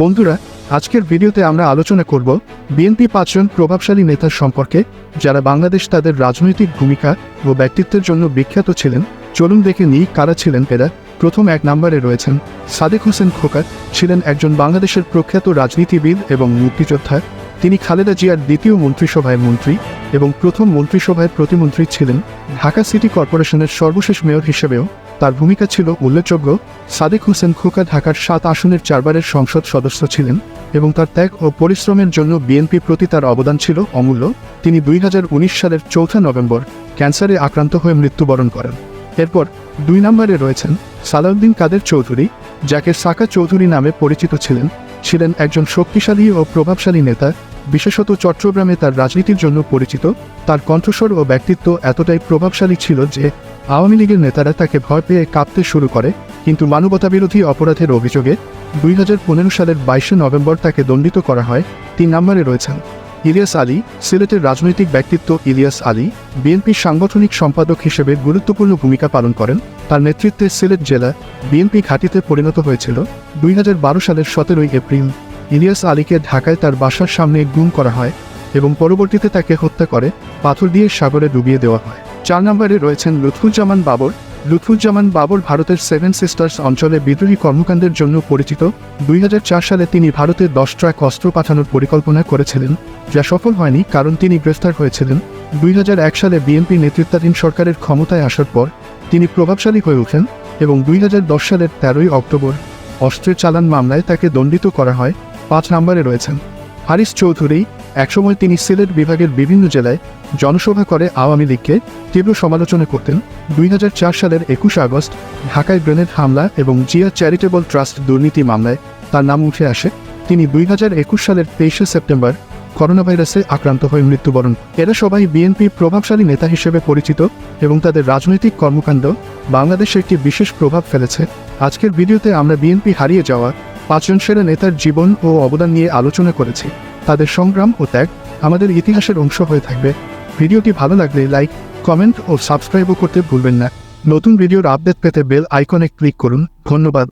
বন্ধুরা, আজকের ভিডিওতে আমরা আলোচনা করব বিএনপি পাঁচজন প্রভাবশালী নেতার সম্পর্কে, যারা বাংলাদেশ তাদের রাজনৈতিক ভূমিকা ও ব্যক্তিত্বের জন্য বিখ্যাত ছিলেন। চলুন দেখে নিই কারা ছিলেন এরা। প্রথম এক নম্বরে রয়েছেন সাদেক হোসেন খোকার। ছিলেন একজন বাংলাদেশের প্রখ্যাত রাজনীতিবিদ এবং মুক্তিযোদ্ধা। তিনি খালেদা জিয়ার দ্বিতীয় মন্ত্রিসভায় মন্ত্রী এবং প্রথম মন্ত্রিসভায় প্রতিমন্ত্রী ছিলেন। ঢাকা সিটি কর্পোরেশনের সর্বশেষ মেয়র হিসেবেও তার ভূমিকা ছিল উল্লেখযোগ্য। সাদেক হোসেন খোকা ঢাকার সাত আসনের চারবারের সংসদ সদস্য ছিলেন এবং তার ত্যাগ ও পরিশ্রমের জন্য বিএনপি প্রতি তার অবদান ছিল অমূল্য। তিনি দুই হাজার উনিশ সালের চৌঠা নভেম্বর ক্যান্সারে আক্রান্ত হয়ে মৃত্যুবরণ করেন। এরপর দুই নম্বরে রয়েছেন সালাউদ্দিন কাদের চৌধুরী, যাকে সাকা চৌধুরী নামে পরিচিত ছিলেন। ছিলেন একজন শক্তিশালী ও প্রভাবশালী নেতা, বিশেষত চট্টগ্রামে তার রাজনীতির জন্য পরিচিত। তার কণ্ঠস্বর ও ব্যক্তিত্ব এতটাই প্রভাবশালী ছিল যে আওয়ামী লীগের নেতারা তাকে ভয় পেয়ে কাঁপতে শুরু করে, কিন্তু মানবতাবিরোধী অপরাধের অভিযোগে দুই হাজার পনেরো সালের বাইশে নভেম্বর তাকে দণ্ডিত করা হয় তিন নম্বরে রয়েছেন ইলিয়াস আলী, সিলেটের রাজনৈতিক ব্যক্তিত্ব ইলিয়াস আলী, বিএনপির সাংগঠনিক সম্পাদক হিসেবে গুরুত্বপূর্ণ ভূমিকা পালন করেন। তার নেতৃত্বে সিলেট জেলা বিএনপি ঘাঁটিতে পরিণত হয়েছিল দুই হাজার বারো সালের সতেরোই এপ্রিল। ইলিয়াস আলীকে ঢাকায় তার বাসার সামনে গুম করা হয় এবং পরবর্তীতে তাকে হত্যা করে পাথর দিয়ে সাগরে ডুবিয়ে দেওয়া হয়। চার নম্বরে রয়েছেন লুৎফুজ্জামান বাবর। লুৎফুজ্জামান বাবর ভারতের সেভেন সিস্টার্স অঞ্চলে বিদ্রোহী কর্মকাণ্ডের জন্য পরিচিত। দুই হাজার চার সালে তিনি ভারতে দশ ট্রাক অস্ত্র পাঠানোর পরিকল্পনা করেছিলেন, যা সফল হয়নি কারণ তিনি গ্রেফতার হয়েছিলেন। দুই হাজার এক সালে বিএনপি নেতৃত্বাধীন সরকারের ক্ষমতায় আসার পর তিনি প্রভাবশালী হয়ে ওঠেন এবং দুই হাজার দশ সালের তেরোই অক্টোবর অস্ত্রের চালান মামলায় তাকে দণ্ডিত করা হয়। পাঁচ নম্বরে রয়েছেন হারিস চৌধুরী। একসময় তিনি সিলেট বিভাগের বিভিন্ন জেলায় জনসভা করে আওয়ামী লীগকে তীব্র সমালোচনা করতেন দুই হাজার চার সালের একুশ আগস্ট ঢাকায় গ্রেনেড হামলা এবং জিয়া চ্যারিটেবল ট্রাস্ট দুর্নীতি মামলায় তার নাম উঠে আসে। তিনি দুই হাজার একুশ সালের তেইশে সেপ্টেম্বর করোনা ভাইরাসে আক্রান্ত হয়ে মৃত্যুবরণ। এরা সবাই বিএনপি প্রভাবশালী নেতা হিসেবে পরিচিত এবং তাদের রাজনৈতিক কর্মকাণ্ড বাংলাদেশে একটি বিশেষ প্রভাব ফেলেছে। আজকের ভিডিওতে আমরা বিএনপি হারিয়ে যাওয়া পাঁচজন সেরা নেতার জীবন ও অবদান নিয়ে আলোচনা করেছি। তাদের সংগ্রাম ও ত্যাগ আমাদের ইতিহাসের অংশ হয়ে থাকবে। ভিডিওটি ভালো লাগলে লাইক, কমেন্ট ও সাবস্ক্রাইবও করতে ভুলবেন না। নতুন ভিডিওর আপডেট পেতে বেল আইকনে ক্লিক করুন। ধন্যবাদ।